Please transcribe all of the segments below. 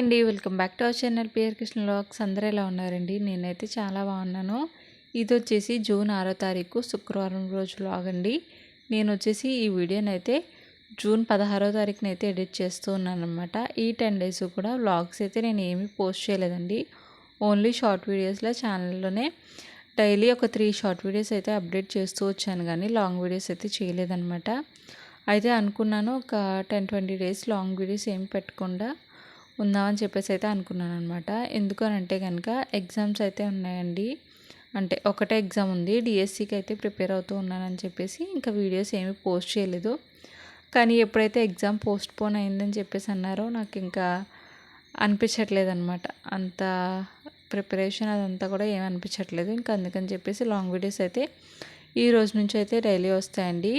అండి. Welcome back to our channel. PR Krishna లోక్స్ అందరూ ఎలా ఉన్నారండి? నేనైతే చాలా బాగున్నాను. ఇది వచ్చేసి జూన్ ఆరో తారీఖు శుక్రవారం రోజు లాగ్ అండి. నేను వచ్చేసి ఈ వీడియోని అయితే జూన్ పదహారో తారీఖున అయితే ఎడిట్ చేస్తూ ఉన్నాను అనమాట ఈ టెన్ డేస్ కూడా వ్లాగ్స్ అయితే నేను ఏమీ పోస్ట్ చేయలేదండి. ఓన్లీ షార్ట్ వీడియోస్లో ఛానల్లోనే డైలీ ఒక త్రీ షార్ట్ వీడియోస్ అయితే అప్డేట్ చేస్తూ వచ్చాను కానీ లాంగ్ వీడియోస్ అయితే చేయలేదన్నమాట. అయితే అనుకున్నాను ఒక ten twenty days long videos ఏమి పెట్టకుండా ఉందామని చెప్పేసి అయితే అనుకున్నాను అనమాట ఎందుకు అని అంటే కనుక ఎగ్జామ్స్ అయితే ఉన్నాయండి. అంటే ఒకటే ఎగ్జామ్ ఉంది. డిఎస్సికి అయితే ప్రిపేర్ అవుతూ ఉన్నానని చెప్పేసి ఇంకా వీడియోస్ ఏమీ పోస్ట్ చేయలేదు. కానీ ఎప్పుడైతే ఎగ్జామ్ పోస్ట్ పోన్ అయిందని చెప్పేసి అన్నారో నాకు ఇంకా అనిపించట్లేదు అనమాట అంత ప్రిపరేషన్ అదంతా కూడా ఏమి అనిపించట్లేదు. ఇంకా అందుకని చెప్పేసి లాంగ్ వీడియోస్ అయితే ఈ రోజు నుంచి అయితే డైలీ వస్తాయండి.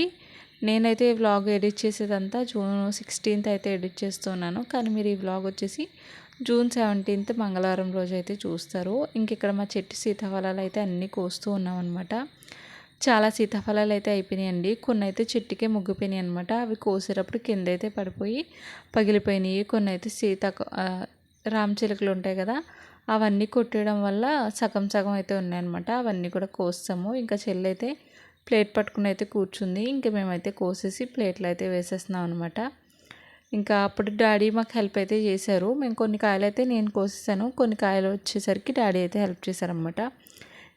నేనైతే ఈ వ్లాగ్ ఎడిట్ చేసేదంతా జూన్ సిక్స్టీన్త్ అయితే ఎడిట్ చేస్తున్నాను. కానీ మీరు ఈ వ్లాగ్ వచ్చేసి జూన్ సెవెంటీన్త్ మంగళవారం రోజు అయితే చూస్తారు. ఇంక ఇక్కడ మా చెట్టు సీతాఫలాలు అయితే అన్నీ కోస్తూ ఉన్నామన్నమాట. చాలా సీతాఫలాలు అయితే అయిపోయినాయండి. కొన్ని అయితే చెట్టుకే ముగ్గిపోయినాయి అనమాట అవి కోసేటప్పుడు కింద అయితే పడిపోయి పగిలిపోయినాయి. కొన్ని అయితే సీత రామచిలుకలు ఉంటాయి కదా అవన్నీ కొట్టడం వల్ల సగం సగం అయితే ఉన్నాయన్నమాట. అవన్నీ కూడా కోస్తాము. ఇంకా చెల్లైతే ప్లేట్ పట్టుకుని అయితే కూర్చుంది. ఇంకా మేమైతే కోసేసి ప్లేట్లు అయితే వేసేస్తున్నాం అనమాట ఇంకా అప్పుడు డాడీ మాకు హెల్ప్ అయితే చేశారు. మేము కొన్ని కాయలు అయితే నేను కోసేసాను. కొన్ని కాయలు వచ్చేసరికి డాడీ అయితే హెల్ప్ చేశారనమాట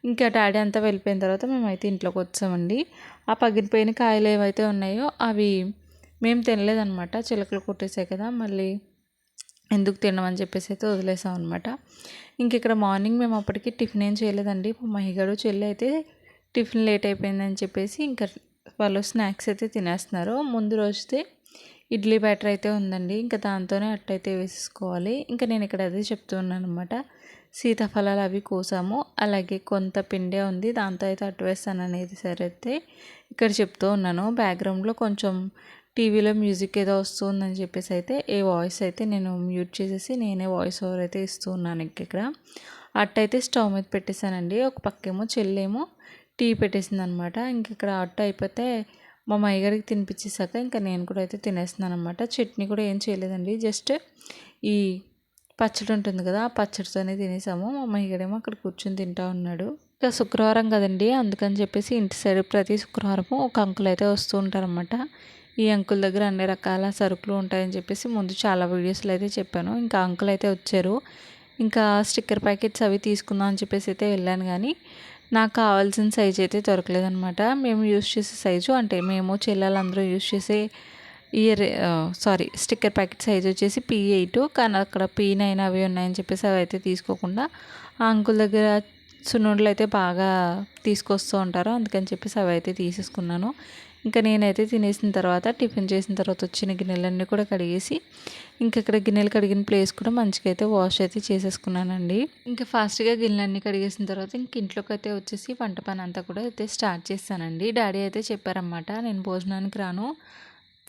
ఇంకా డాడీ అంతా వెళ్ళిపోయిన తర్వాత మేమైతే ఇంట్లోకి వచ్చామండి. ఆ పగిలిపోయిన కాయలు ఏవైతే ఉన్నాయో అవి మేము తినలేదనమాట చిలకలు కొట్టేసాయి కదా మళ్ళీ ఎందుకు తినమని చెప్పేసి అయితే వదిలేసాం అనమాట ఇంక ఇక్కడ మార్నింగ్ మేము అప్పటికి టిఫిన్ ఏం చేయలేదండి. మహిగడు చెల్లి అయితే టిఫిన్ లేట్ అయిపోయిందని చెప్పేసి ఇంకా వాళ్ళు స్నాక్స్ అయితే తినేస్తున్నారు. ముందు రోజుతే ఇడ్లీ బ్యాటర్ అయితే ఉందండి. ఇంకా దాంతోనే అట్టయితే వేసేసుకోవాలి. ఇంకా నేను ఇక్కడ అదే చెప్తున్నాను అనమాట సీతాఫలాలు అవి కోసాము. అలాగే కొంత పిండే ఉంది. దాంతో అయితే అట్టు వేస్తాను అనేది సరే అయితే ఇక్కడ చెప్తూ ఉన్నాను. బ్యాక్గ్రౌండ్లో కొంచెం టీవీలో మ్యూజిక్ ఏదో వస్తుందని చెప్పేసి అయితే ఏ వాయిస్ అయితే నేను మ్యూట్ చేసేసి నేనే వాయిస్ ఓవర్ అయితే ఇస్తూ ఉన్నాను ఇక్కడ. అట్టయితే స్టవ్ మీద పెట్టేశానండి. ఒక పక్కేమో చెల్లేమో టీ పెట్టేసింది అనమాట ఇంక ఇక్కడ అట్ట అయిపోతే మా మయ్యగారికి తినిపించేసాక ఇంకా నేను కూడా అయితే తినేస్తున్నాను అనమాట చట్నీ కూడా ఏం చేయలేదండి. జస్ట్ ఈ పచ్చడి ఉంటుంది కదా ఆ పచ్చడితోనే తినేసాము. మా మయ్యగాడేమో అక్కడ కూర్చొని తింటా ఉన్నాడు. ఇంకా శుక్రవారం కదండి అందుకని చెప్పేసి ఇంటి సైడ్ ప్రతి శుక్రవారము ఒక అంకుల్ అయితే వస్తూ ఉంటారనమాట. ఈ అంకుల్ దగ్గర అన్ని రకాల సరుకులు ఉంటాయని చెప్పేసి ముందు చాలా వీడియోస్లో అయితే చెప్పాను. ఇంకా అంకుల్ అయితే వచ్చారు. ఇంకా స్టిక్కర్ ప్యాకెట్స్ అవి తీసుకుందాం అని చెప్పేసి అయితే వెళ్ళాను కానీ నాకు కావాల్సిన సైజ్ అయితే దొరకలేదనమాట మేము యూస్ చేసే సైజు అంటే మేము చెల్లెలందరూ యూస్ చేసే ear sorry sticker packet size వచ్చేసి పీ ఎయిట్ కానీ అక్కడ పీ నైన్ అవి ఉన్నాయని చెప్పేసి అవి అయితే తీసుకోకుండా ఆ అంకుల్ దగ్గర సున్నుండలు అయితే బాగా తీసుకొస్తూ ఉంటారు. అందుకని చెప్పేసి అవి అయితే తీసేసుకున్నాను. ఇంకా నేనైతే తినేసిన తర్వాత టిఫిన్ చేసిన తర్వాత వచ్చిన గిన్నెలన్నీ కూడా కడిగేసి ఇంకా ఇక్కడ గిన్నెలు కడిగిన ప్లేస్ కూడా మంచిగా అయితే వాష్ అయితే చేసేసుకున్నానండి. ఇంకా ఫాస్ట్గా గిన్నెలన్నీ కడిగేసిన తర్వాత ఇంక ఇంట్లోకి అయితే వచ్చేసి వంట పని అంతా కూడా అయితే స్టార్ట్ చేస్తానండి. డాడీ అయితే చెప్పారనమాట నేను భోజనానికి రాను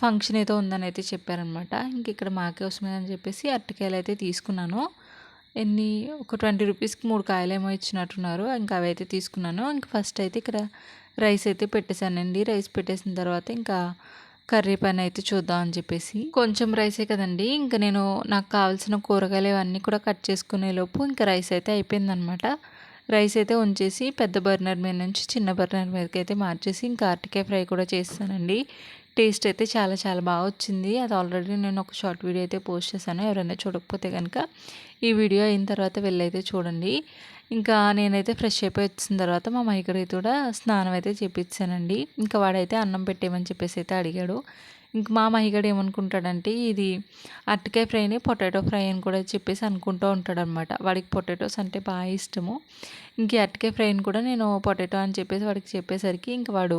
ఫంక్షన్ ఏదో ఉందని అయితే చెప్పారనమాట ఇంక ఇక్కడ మాకే వస్తుంది అని చెప్పేసి అరటికాయలు అయితే తీసుకున్నాను. ఎన్ని ఒక ట్వంటీ రూపీస్కి మూడు కాయలేమో ఇచ్చినట్టున్నారు ఇంకా అవి అయితే తీసుకున్నాను. ఇంకా ఫస్ట్ అయితే ఇక్కడ రైస్ అయితే పెట్టేశానండి. రైస్ పెట్టేసిన తర్వాత ఇంకా కర్రీ పని అయితే చూద్దాం అని చెప్పేసి. కొంచెం రైసే కదండి. ఇంకా నేను నాకు కావాల్సిన కూరగాయలు ఇవన్నీ కూడా కట్ చేసుకునేలోపు ఇంకా రైస్ అయితే అయిపోయిందనమాట. రైస్ అయితే ఉంచేసి పెద్ద బర్నర్ మీద నుంచి చిన్న బర్నర్ మీదకి అయితే మార్చేసి ఇంకా అరటికాయ ఫ్రై కూడా చేస్తానండి. టేస్ట్ అయితే చాలా చాలా బాగా వచ్చింది. అది ఆల్రెడీ నేను ఒక షార్ట్ వీడియో అయితే పోస్ట్ చేశాను. ఎవరైనా చూడకపోతే కనుక ఈ వీడియో అయిన తర్వాత వెళ్ళైతే చూడండి. ఇంకా నేనైతే ఫ్రెష్ అయిపోయి వచ్చిన తర్వాత మా మైకడికి కూడా స్నానం అయితే చేపించానండి ఇంకా వాడైతే అన్నం పెట్టేయమని చెప్పేసి అయితే అడిగాడు. ఇంక మా మహిగడు ఏమనుకుంటాడంటే ఇది అరటికాయ ఫ్రైని పొటాటో ఫ్రై అని కూడా చెప్పేసి అనుకుంటూ ఉంటాడనమాట. వాడికి పొటాటోస్ అంటే బాగా ఇష్టము. ఇంక అరటికాయ ఫ్రైని కూడా నేను పొటాటో అని చెప్పేసి వాడికి చెప్పేసరికి ఇంక వాడు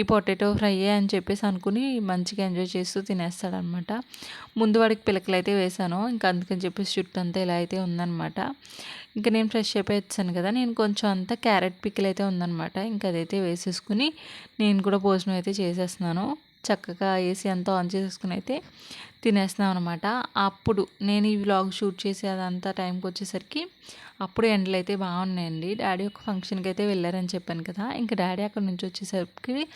ఈ పొటాటో ఫ్రైయే అని చెప్పేసి అనుకుని మంచిగా ఎంజాయ్ చేస్తూ తినేస్తాడనమాట. ముందు వాడికి పిలకలు అయితే వేశాను ఇంకా అందుకని చెప్పేసి చుట్టూ అంతా ఇలా అయితే ఉందనమాట. ఇంకా నేను ఫ్రెష్ అయిపోయి వచ్చాను కదా నేను కొంచెం అంతా క్యారెట్ పిక్కలు అయితే ఉందనమాట. ఇంకా అదైతే వేసేసుకుని నేను కూడా భోజనం అయితే చేసేస్తున్నాను. చక్కగా ఏసీ అంతా ఆన్ చేసేసుకుని అయితే తినేస్తున్నాం అనమాట అప్పుడు నేను ఈ వ్లాగ్ షూట్ చేసి అదంతా టైంకి వచ్చేసరికి అప్పుడు ఎండలు అయితే బాగున్నాయండి డాడీ ఒక ఫంక్షన్కి అయితే వెళ్ళారని చెప్పాను కదా ఇంకా డాడీ అక్కడ నుంచి వచ్చేసరికి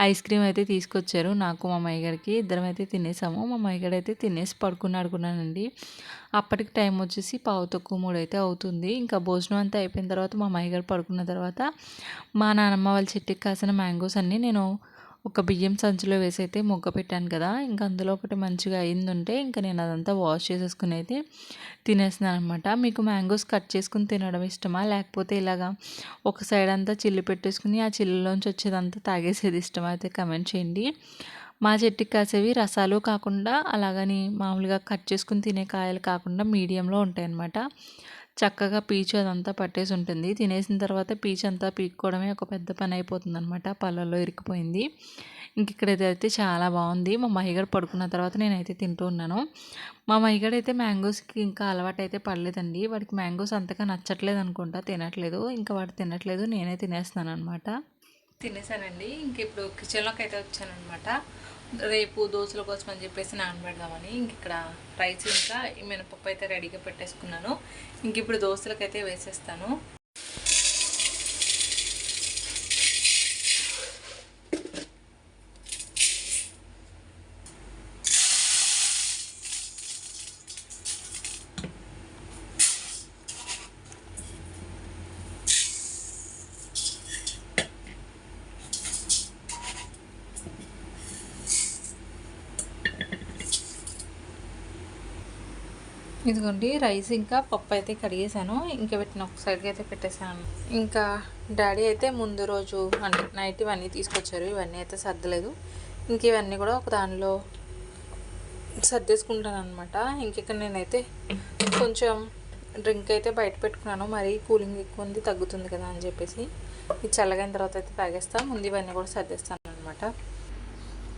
ఐస్ క్రీమ్ అయితే తీసుకొచ్చారు. నాకు మా అమ్మాయి ఇద్దరం అయితే తినేసాము. మా అమ్మాయి అయితే తినేసి పడుకుని ఆడుకున్నానండి. అప్పటికి టైం వచ్చేసి పావు తక్కువ మూడు అయితే అవుతుంది. ఇంకా భోజనం అంతా అయిపోయిన తర్వాత మా అమ్మాయి పడుకున్న తర్వాత మా నాన్నమ్మ వాళ్ళ చెట్టుకి కాసిన మ్యాంగోస్ అన్నీ నేను ఒక బియ్యం సంచిలో వేసి అయితే మొగ్గ పెట్టాను కదా ఇంకా అందులో ఒకటి మంచిగా అయిందంటే ఇంకా నేను అదంతా వాష్ చేసేసుకుని అయితే తినేస్తున్నాను అనమాట మీకు మ్యాంగోస్ కట్ చేసుకుని తినడం ఇష్టమా? లేకపోతే ఇలాగా ఒక సైడ్ అంతా చిల్లు పెట్టేసుకుని ఆ చిల్లులోంచి వచ్చేదంతా తాగేసేది ఇష్టమా? అయితే కమెంట్ చేయండి. మా చెట్టుకి కాసేవి రసాలు కాకుండా అలాగని మామూలుగా కట్ చేసుకుని తినే కాయలు కాకుండా మీడియంలో ఉంటాయి అన్నమాట చక్కగా పీచు అదంతా పట్టేసి ఉంటుంది తినేసిన తర్వాత పీచు అంతా పీక్కోవడమే ఒక పెద్ద పని అయిపోతుంది అనమాట పళ్ళల్లో ఇరికిపోయింది. ఇంక ఇక్కడ అయితే చాలా బాగుంది. మా మహిగడు పడుకున్న తర్వాత నేనైతే తింటూ ఉన్నాను. మా మహిగడు అయితే మ్యాంగోస్కి ఇంకా అలవాటు అయితే పడలేదండి. వాడికి మ్యాంగోస్ అంతగా నచ్చట్లేదు అనుకుంటా తినట్లేదు. ఇంకా వాడు తినట్లేదు. నేనే తినేస్తున్నాను అనమాట తినేసానండి. ఇంక ఇప్పుడు కిచెన్లోకి అయితే వచ్చానమాట రేపు దోశల కోసం అని చెప్పేసి నానబెడదామని ఇంక ఇక్కడ రైస్ ఇంకా ఈ మినపప్పు అయితే రెడీగా పెట్టేసుకున్నాను. ఇంక ఇప్పుడు దోశలకైతే వేసేస్తాను. ఇదిగోండి రైస్ ఇంకా పప్పు అయితే కడిగేసాను ఇంకా పెట్టిన ఒకసారికి అయితే పెట్టేశాను. ఇంకా డాడీ అయితే ముందు రోజు అంటే నైట్ ఇవన్నీ తీసుకొచ్చారు. ఇవన్నీ అయితే సర్దలేదు. ఇంక ఇవన్నీ కూడా ఒక దానిలో సర్దేసుకుంటాను అనమాట ఇంకెక్కడ నేనైతే కొంచెం డ్రింక్ అయితే బయట పెట్టుకున్నాను. మరీ కూలింగ్ ఎక్కువ ఉంది తగ్గుతుంది కదా అని చెప్పేసి. ఇది చల్లగైన తర్వాత అయితే తాగేస్తాను ముందు ఇవన్నీ కూడా సర్దేస్తాను అనమాట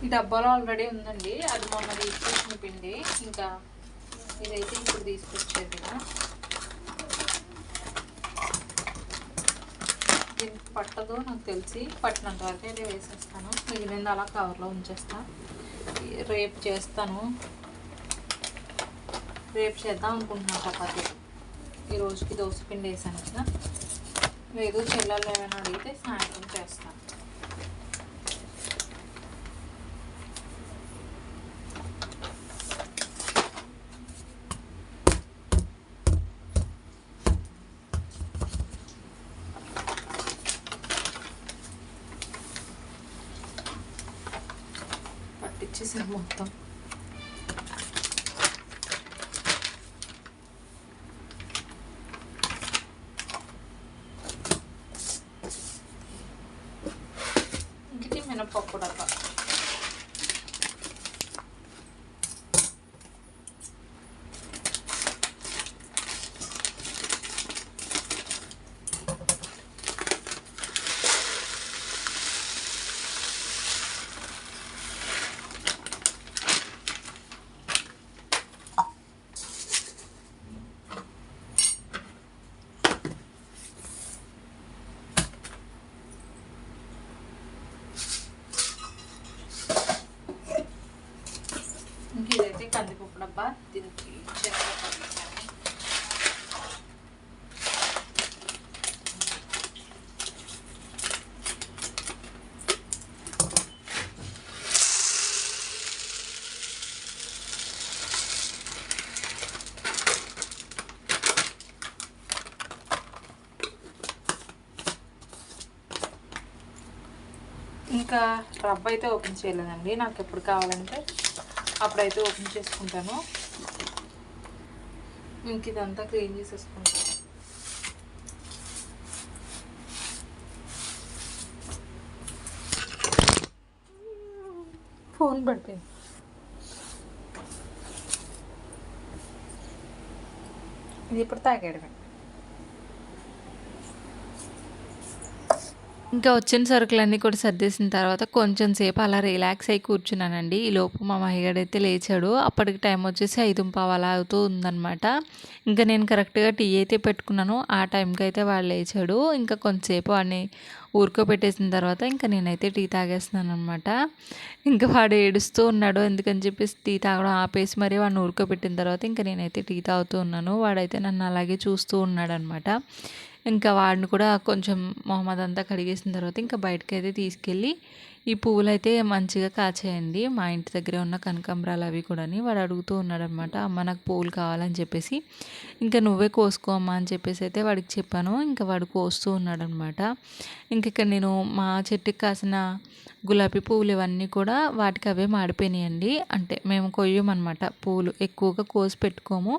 ఈ డబ్బాలో ఆల్రెడీ ఉందండి. అది మొన్న తీసుకొచ్చిన పిండి. ఇంకా ఇదైతే ఇప్పుడు తీసుకొచ్చేది కదా. దీనికి పట్టదో నాకు తెలిసి పట్టినంత వరకు అయితే వేసేస్తాను. మిగిలింది అలా కవర్లో ఉంచేస్తాను రేపు చేస్తాను. రేపు చేద్దాం అనుకుంటున్నాను చపాతీ. ఈరోజుకి దోశ పిండి వేసాను కదా. లేదు చెల్లెలు ఏమైనా అడిగితే సాయంత్రం చేస్తాను పట్టించేసాను మొత్తం ఇంకటి మినపప్పు డబ్బా ఇంక ఇదైతే కందిపప్పు డబ్బా దీనికి శనగపప్పు వేసాను. ఇంకా రవ్వ అయితే ఓపెన్ చేయలేదండి నాకు ఎప్పుడు కావాలంటే అప్పుడైతే ఓపెన్ చేసుకుంటాను. ఇంక ఇదంతా క్లీన్ చేసేసుకుంటాను. ఫోన్ పడిపోయింది. ఇది ఇప్పుడు తాగేయడమే. ఇంకా వచ్చిన సరుకులన్నీ కూడా సర్దేసిన తర్వాత కొంచెం సేపు అలా రిలాక్స్ అయి కూర్చున్నానండి. ఈ లోపు మా మహిగాడైతే లేచాడు. అప్పటికి టైం వచ్చేసి ఐదు పావు అలా అవుతూ ఉందనమాట ఇంకా నేను కరెక్ట్గా టీ అయితే పెట్టుకున్నాను. ఆ టైంకి అయితే వాడు లేచాడు. ఇంకా కొంతసేపు వాడిని ఊరుకోబెట్టేసిన తర్వాత ఇంకా నేనైతే టీ తాగేస్తున్నాను అనమాట ఇంకా వాడు ఏడుస్తూ ఉన్నాడు. ఎందుకని చెప్పేసి టీ తాగడం ఆపేసి మరి వాడిని ఊరుకోబెట్టిన తర్వాత ఇంకా నేనైతే టీ తాగుతూ ఉన్నాను. వాడైతే నన్ను అలాగే చూస్తూ ఉన్నాడు అనమాట ఇంకా వాడిని కూడా కొంచెం మొహమ్మద్ అంతా కడిగేసిన తర్వాత ఇంకా బయటకు అయితే తీసుకెళ్ళి ఈ పువ్వులు అయితే మంచిగా కాచేయండి. మా ఇంటి దగ్గర ఉన్న కనకాంబరాలు అవి కూడాని వాడు అడుగుతూ ఉన్నాడనమాట అమ్మ నాకు పువ్వులు కావాలని చెప్పేసి ఇంకా నువ్వే కోసుకో అమ్మ అని చెప్పేసి అయితే వాడికి చెప్పాను. ఇంకా వాడు కోస్తూ ఉన్నాడనమాట ఇంక ఇక్కడ నేను మా చెట్టుకి కాసిన గులాబీ పువ్వులు ఇవన్నీ కూడా వాటికి అవే మాడిపోయినాయండి. అంటే మేము కొయ్యమన్నమాట పువ్వులు ఎక్కువగా కోసి పెట్టుకోము.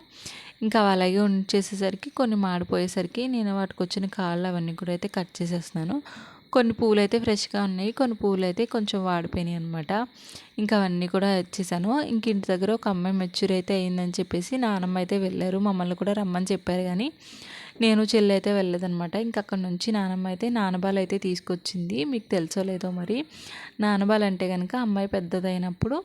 ఇంకా అలాగే ఉంచేసేసరికి కొన్ని మాడిపోయేసరికి నేను వాటికి వచ్చిన కాళ్ళు అవన్నీ కూడా అయితే కట్ చేసేస్తున్నాను. కొన్ని పూలు అయితే ఫ్రెష్గా ఉన్నాయి కొన్ని పూలు అయితే కొంచెం వాడిపోయినాయి అనమాట ఇంకా అవన్నీ కూడా వచ్చేసాను ఇంక ఇంటి దగ్గర ఒక అమ్మాయి మెచ్యూర్ అయితే అయిందని చెప్పేసి నానమ్మ అయితే వెళ్ళారు. మమ్మల్ని కూడా రమ్మని చెప్పారు కానీ నేను చెల్లి అయితే వెళ్ళదనమాట ఇంక అక్కడ నుంచి నానమ్మ అయితే నానబాలు అయితే తీసుకొచ్చింది. మీకు తెలుసో లేదో మరి. నానబాలు అంటే కనుక అమ్మాయి పెద్దదైనప్పుడు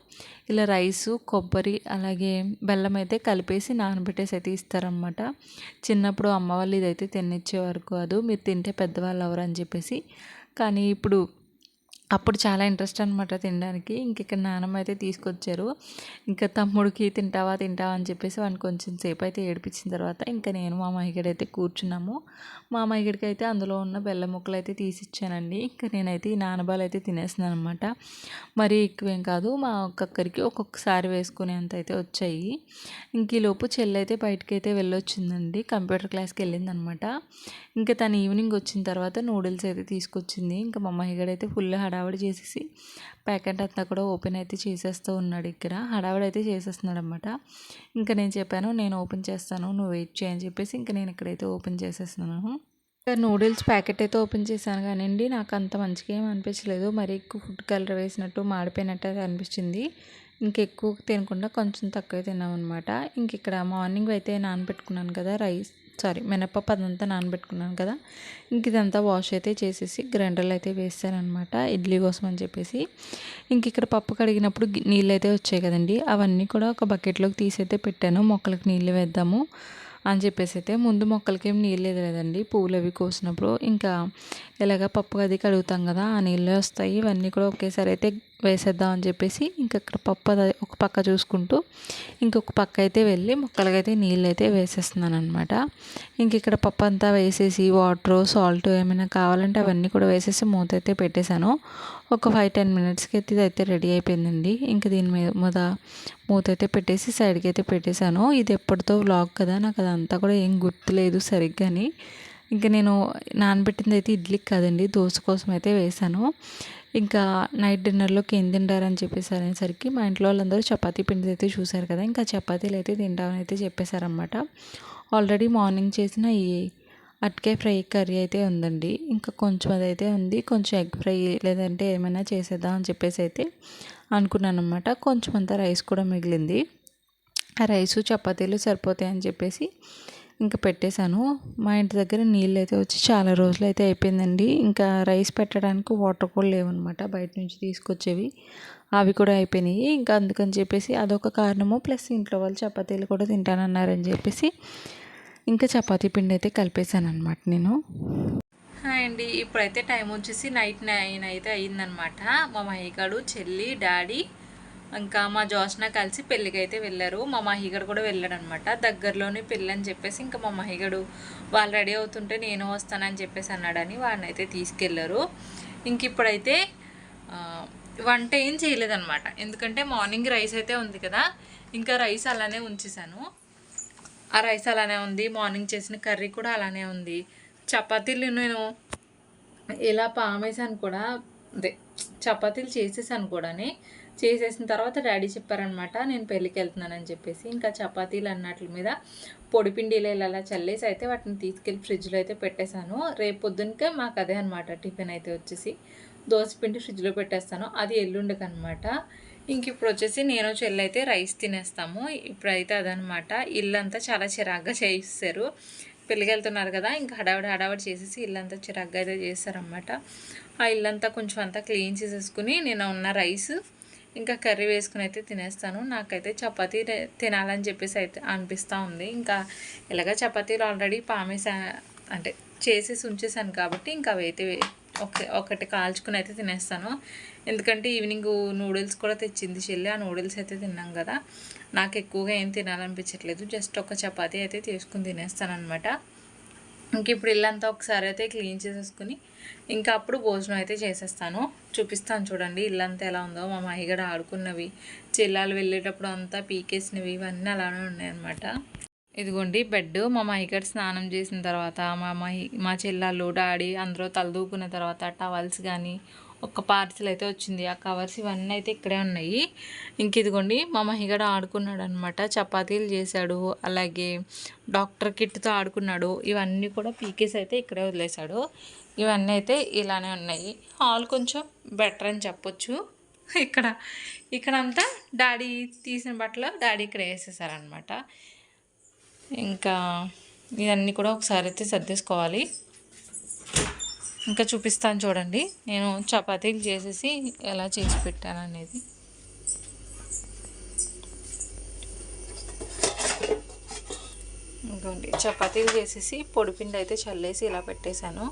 ఇలా రైసు కొబ్బరి అలాగే బెల్లం అయితే కలిపేసి నానబెట్టేసి అయితే ఇస్తారనమాట చిన్నప్పుడు అమ్మ వాళ్ళు ఇదైతే తినిచ్చేవారు కాదు. మీరు తింటే పెద్దవాళ్ళు ఎవరు అని చెప్పేసి కానీ ఇప్పుడు అప్పుడు చాలా ఇంట్రెస్ట్ అనమాట తినడానికి. ఇంక ఇక్కడ నానమ్మ అయితే తీసుకొచ్చారు. ఇంకా తమ్ముడికి తింటావా తింటావా అని చెప్పేసి వాడిని కొంచెం సేపు అయితే ఏడిపించిన తర్వాత ఇంకా నేను మా మహిగడి అయితే కూర్చున్నాము. మా మహిగడికి అయితే అందులో ఉన్న బెల్లం ముక్కలు అయితే తీసిచ్చానండి ఇంకా నేనైతే ఈ నానబాలు అయితే తినేస్తున్నాను అనమాట మరీ ఎక్కువేం కాదు మా ఒక్కొక్కరికి ఒక్కొక్కసారి వేసుకునేంత అయితే వచ్చాయి. ఇంక ఈలోపు చెల్లైతే చెల్లి అయితే బయటకి అయితే వెళ్ళొచ్చిందండి. కంప్యూటర్ క్లాస్కి వెళ్ళిందనమాట ఇంకా తను ఈవినింగ్ వచ్చిన తర్వాత నూడిల్స్ అయితే తీసుకొచ్చింది. ఇంకా మా మహిగడ అయితే ఫుల్ హడావిడి చేసేసి ప్యాకెట్ అంతా కూడా ఓపెన్ అయితే చేసేస్తూ ఉన్నాడు ఇక్కడ. హడావిడి అయితే చేసేస్తున్నాడు అనమాట ఇంకా నేను చెప్పాను నేను ఓపెన్ చేస్తాను నువ్వు వెయిట్ చేయని చెప్పేసి ఇంకా నేను ఇక్కడైతే ఓపెన్ చేసేస్తున్నాను. నూడిల్స్ ప్యాకెట్ అయితే ఓపెన్ చేశాను కానివ్వండి నాకు అంత మంచిగా ఏం అనిపించలేదు. మరి ఎక్కువ ఫుడ్ కలర్ వేసినట్టు మాడిపోయినట్టు అనిపించింది. ఇంకెక్కువ తినకుండా కొంచెం తక్కువ తిన్నామన్నమాట. ఇంక ఇక్కడ మార్నింగ్ అయితే నానబెట్టుకున్నాను కదా రైస్. సారీ మినపప్పు అదంతా నానబెట్టుకున్నాను కదా. ఇంక ఇదంతా వాష్ అయితే చేసేసి గ్రైండర్లో అయితే వేస్తానమాట ఇడ్లీ కోసం అని చెప్పేసి. ఇంక ఇక్కడ పప్పు కడిగినప్పుడు నీళ్ళు అయితే వచ్చాయి కదండి అవన్నీ కూడా ఒక బకెట్లోకి తీసైతే పెట్టాను మొక్కలకు నీళ్ళు వేద్దాము అని చెప్పేసి అయితే. ముందు మొక్కలకి ఏం నీళ్ళు లేదండి పువ్వులు అవి కోసినప్పుడు. ఇంకా ఇలాగ పప్పు అది కడుగుతాం కదా ఆ నీళ్ళే వస్తాయి ఇవన్నీ కూడా ఒకేసారి అయితే వేసేద్దాం అని చెప్పేసి ఇంకా ఇక్కడ పప్పు ఒక పక్క చూసుకుంటూ ఇంకొక పక్క అయితే వెళ్ళి మొక్కలకైతే నీళ్ళు అయితే వేసేస్తున్నాను అనమాట ఇంక ఇక్కడ పప్పు అంతా వేసేసి వాటర్ సాల్ట్ ఏమైనా కావాలంటే అవన్నీ కూడా వేసేసి మూత అయితే పెట్టేశాను. ఒక ఫైవ్ టెన్ మినిట్స్కి అయితే ఇది అయితే రెడీ అయిపోయిందండి. ఇంకా దీని మీద మీద మూత అయితే పెట్టేసి సైడ్కి అయితే పెట్టేశాను. ఇది ఎప్పటితో వ్లాగ్ కదా నాకు అదంతా కూడా ఏం గుర్తులేదు సరిగ్గాని. ఇంకా నేను నానబెట్టింది అయితే ఇడ్లీకి కాదండి దోశ కోసం అయితే వేశాను. ఇంకా నైట్ డిన్నర్లోకి ఏం తింటారని చెప్పేసి అనేసరికి మా ఇంట్లో వాళ్ళందరూ చపాతీ పిండి అయితే చూశారు కదా ఇంకా చపాతీలు అయితే తింటామని అయితే చెప్పేశారనమాట ఆల్రెడీ మార్నింగ్ చేసిన ఈ అట్కే ఫ్రై కర్రీ అయితే ఉందండి. ఇంకా కొంచెం అదైతే ఉంది కొంచెం ఎగ్ ఫ్రై లేదంటే ఏమైనా చేసేద్దాం అని చెప్పేసి అయితే అనుకున్నాను అనమాట కొంచెం అంత రైస్ కూడా మిగిలింది. ఆ రైసు చపాతీలు సరిపోతాయి అని చెప్పేసి ఇంకా పెట్టేశాను. మా ఇంటి దగ్గర నీళ్ళు అయితే వచ్చి చాలా రోజులు అయితే అయిపోయిందండి. ఇంకా రైస్ పెట్టడానికి వాటర్ కూడా లేవన్నమాట. బయట నుంచి తీసుకొచ్చేవి. అవి కూడా అయిపోయినాయి. ఇంకా అందుకని చెప్పేసి అదొక కారణము. ప్లస్ ఇంట్లో వాళ్ళు చపాతీలు కూడా తింటానన్నారని చెప్పేసి ఇంకా చపాతీ పిండి అయితే కలిపేశాను అనమాట నేను. హాయ్ అండి. ఇప్పుడైతే టైం వచ్చేసి నైట్ నైన్ అయితే అయిందనమాట మా మహిగాడు చెల్లి డాడీ ఇంకా మా జోష్న కలిసి పెళ్ళికి అయితే వెళ్ళారు. మా మహిగడు కూడా వెళ్ళాడు అనమాట దగ్గరలోనే పెళ్ళి అని చెప్పేసి ఇంకా మా మహిగడు వాళ్ళు రెడీ అవుతుంటే నేను వస్తానని చెప్పేసి అన్నాడని వాడిని అయితే తీసుకెళ్ళారు. ఇంక ఇప్పుడైతే వంట ఏం చేయలేదన్నమాట ఎందుకంటే మార్నింగ్ రైస్ అయితే ఉంది కదా. ఇంకా రైస్ అలానే ఉంచేసాను ఆ రైస్ అలానే ఉంది. మార్నింగ్ చేసిన కర్రీ కూడా అలానే ఉంది. చపాతీలు నేను ఇలా పామేశాను కూడా. అదే చపాతీలు చేసేసాను కూడాని. చేసేసిన తర్వాత డాడీ చెప్పారనమాట నేను పెళ్ళికి వెళ్తున్నానని చెప్పేసి ఇంకా చపాతీలు అన్నట్ల మీద పొడి పిండిలు ఇలా చల్లేసి అయితే వాటిని తీసుకెళ్ళి ఫ్రిడ్జ్లో అయితే పెట్టేశాను. రేపు పొద్దునకే మాకు అదే అనమాట టిఫిన్ అయితే వచ్చేసి. దోశ పిండి ఫ్రిడ్జ్లో పెట్టేస్తాను అది ఎల్లుండికి అనమాట ఇంక ఇప్పుడు వచ్చేసి నేను చెల్లి అయితే రైస్ తినేస్తాము ఇప్పుడైతే అదనమాట ఇల్లంతా చాలా చిరాగ్గా చేయిస్తారు. పెళ్ళికి వెళ్తున్నారు కదా ఇంకా హడావిడి హడావిడి చేసేసి ఇల్లంతా చిరాగ్గా అయితే చేస్తారనమాట ఆ ఇల్లంతా కొంచెం అంతా క్లీన్ చేసేసుకుని నేను ఉన్న రైస్ ఇంకా కర్రీ వేసుకుని అయితే తినేస్తాను. నాకైతే చపాతీ తినాలని చెప్పేసి అయితే అనిపిస్తూ ఉంది. ఇంకా ఇలాగ చపాతీలు ఆల్రెడీ పామేసా అంటే చేసేసి ఉంచేసాను కాబట్టి ఇంకా అవి అయితే ఒక ఒకటి కాల్చుకుని అయితే తినేస్తాను. ఎందుకంటే ఈవినింగ్ నూడిల్స్ కూడా తెచ్చింది చెల్లి. ఆ నూడిల్స్ అయితే తిన్నాం కదా. నాకు ఎక్కువగా ఏం తినాలనిపించట్లేదు. జస్ట్ ఒక చపాతీ అయితే తీసుకుని తినేస్తాను అనమాట ఇంక ఇప్పుడు ఇల్లంతా ఒకసారి అయితే క్లీన్ చేసేసుకుని ఇంకా అప్పుడు భోజనం అయితే చేసేస్తాను. చూపిస్తాను చూడండి ఇల్లంతా ఎలా ఉందో. మా మహిగడ ఆడుకున్నవి చెల్లాలు వెళ్ళేటప్పుడు అంతా పీకేసినవి ఇవన్నీ అలానే ఉన్నాయన్నమాట. ఇదిగోండి బెడ్ మా మాయగడ స్నానం చేసిన తర్వాత మా మహి మా చెల్లాలు డాడీ అందరూ తలదూకున్న తర్వాత టవల్స్ కానీ ఒక పార్సిల్ అయితే వచ్చింది. ఆ కవర్స్ ఇవన్నీ అయితే ఇక్కడే ఉన్నాయి. ఇంక ఇదిగోండి మా మహిగడ ఆడుకున్నాడు అనమాట చపాతీలు చేశాడు అలాగే డాక్టర్ కిట్తో ఆడుకున్నాడు. ఇవన్నీ కూడా పీకేస్ అయితే ఇక్కడే వదిలేశాడు. ఇవన్నీ అయితే ఇలానే ఉన్నాయి. హాల్ కొంచెం బెటర్ అని చెప్పొచ్చు. ఇక్కడ ఇక్కడంతా డాడీ తీసిన బట్టలు డాడీ ఇక్కడ వేసేసారనమాట ఇంకా ఇవన్నీ కూడా ఒకసారి అయితే సర్దేసుకోవాలి. ఇంకా చూపిస్తాను చూడండి. నేను చపాతీలు చేసేసి ఎలా చేసి పెట్టాను అనేది. ఇంకోండి చపాతీలు చేసేసి పొడిపిండి అయితే చల్లేసి ఇలా పెట్టేశాను.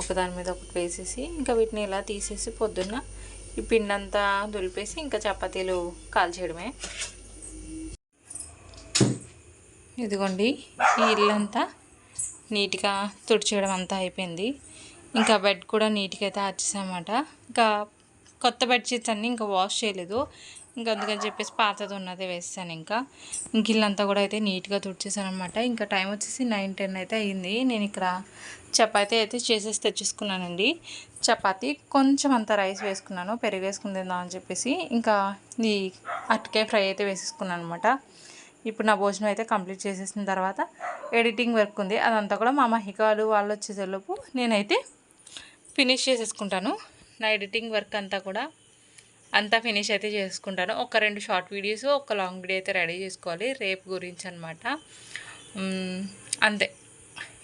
ఒకదాని మీద ఒకటి వేసేసి ఇంకా వీటిని ఇలా తీసేసి పొద్దున్న ఈ పిండి అంతా దులిపేసి ఇంకా చపాతీలు కాల్చేయడమే ఇదిగోండి ఈ ఇల్లంతా నీట్గా తుడిచేయడం అంతా అయిపోయింది. ఇంకా బెడ్ కూడా నీట్గా అయితే ఆర్చేసామన్నమాట. ఇంకా కొత్త బెడ్షీట్స్ అన్నీ ఇంకా వాష్ చేయలేదు. ఇంకా అందుకని చెప్పేసి పాతది ఉన్నదే వేస్తాను ఇంకా. ఇంక ఇల్లంతా కూడా అయితే నీట్గా తుడిచేసాను అనమాట ఇంకా టైం వచ్చేసి నైన్ టెన్ అయితే అయ్యింది నేను ఇక్కడ చపాతీ అయితే చేసేసి తెచ్చేసుకున్నానండి. చపాతి కొంచెం అంత రైస్ వేసుకున్నాను పెరుగు వేసుకుని అని చెప్పేసి. ఇంకా ఈ అటుకాయ ఫ్రై అయితే వేసేసుకున్నాను అనమాట ఇప్పుడు నా భోజనం అయితే కంప్లీట్ చేసేసిన తర్వాత ఎడిటింగ్ వర్క్ ఉంది. అదంతా కూడా మా మహికాలు వాళ్ళు వచ్చేసేలోపు నేనైతే ఫినిష్ చేసేసుకుంటాను. నా ఎడిటింగ్ వర్క్ అంతా కూడా అంతా ఫినిష్ అయితే చేసుకుంటాను. ఒక రెండు షార్ట్ వీడియోస్ ఒక లాంగ్ వీడియో అయితే రెడీ చేసుకోవాలి. రేపు గురించి అనమాట అంతే.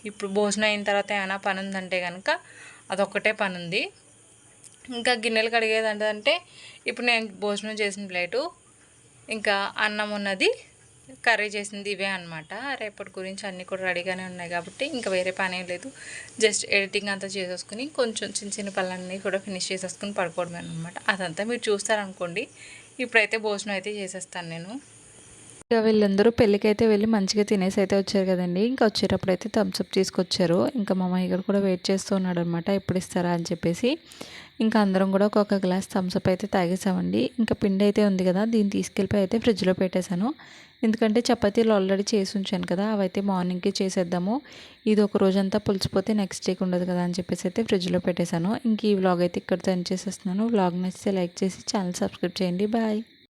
ఇప్పుడు భోజనం అయిన తర్వాత ఏమైనా పని ఉందంటే కనుక అదొక్కటే పని ఉంది. ఇంకా గిన్నెలు కడిగేది అంటే ఇప్పుడు నేను భోజనం చేసిన ప్లేటు ఇంకా అన్నం ఉన్నది కర్రీ చేసింది ఇవే అనమాట రేపటి గురించి అన్నీ కూడా రెడీగానే ఉన్నాయి కాబట్టి ఇంకా వేరే పని ఏం లేదు. జస్ట్ ఎడిటింగ్ అంతా చేసేసుకుని కొంచెం చిన్న చిన్న పనులన్నీ కూడా ఫినిష్ చేసేసుకుని పడుకోవడమే అనమాట అదంతా మీరు చూస్తారనుకోండి. ఇప్పుడైతే భోజనం అయితే చేసేస్తాను నేను. ఇంకా వీళ్ళందరూ పెళ్ళికైతే వెళ్ళి మంచిగా తినేసి అయితే వచ్చారు కదండి. ఇంకా వచ్చేటప్పుడు అయితే థమ్స్అప్ తీసుకొచ్చారు. ఇంకా మా మయ్య కూడా వెయిట్ చేస్తూ ఉన్నాడు అనమాట ఎప్పుడు ఇస్తారా? అని చెప్పేసి. ఇంకా అందరం కూడా ఒక్కొక్క గ్లాస్ థమ్స్అప్ అయితే తాగేసామండి. ఇంకా పిండి అయితే ఉంది కదా దీన్ని తీసుకెళ్ళిపోయి అయితే ఫ్రిడ్జ్లో పెట్టేశాను. ఎందుకంటే చపాతీలు ఆల్రెడీ చేసి ఉంచాను కదా అవైతే మార్నింగ్కి చేసేద్దాము. ఇది ఒక రోజంతా పులిచిపోతే నెక్స్ట్ డేకి ఉండదు కదా అని చెప్పేసి అయితే ఫ్రిడ్జ్లో పెట్టేశాను. ఇంక ఈ వ్లాగ్ అయితే ఇక్కడితో ఎండ్ చేసేస్తున్నాను. వ్లాగ్ నచ్చితే లైక్ చేసి ఛానల్ సబ్స్క్రైబ్ చేయండి. బాయ్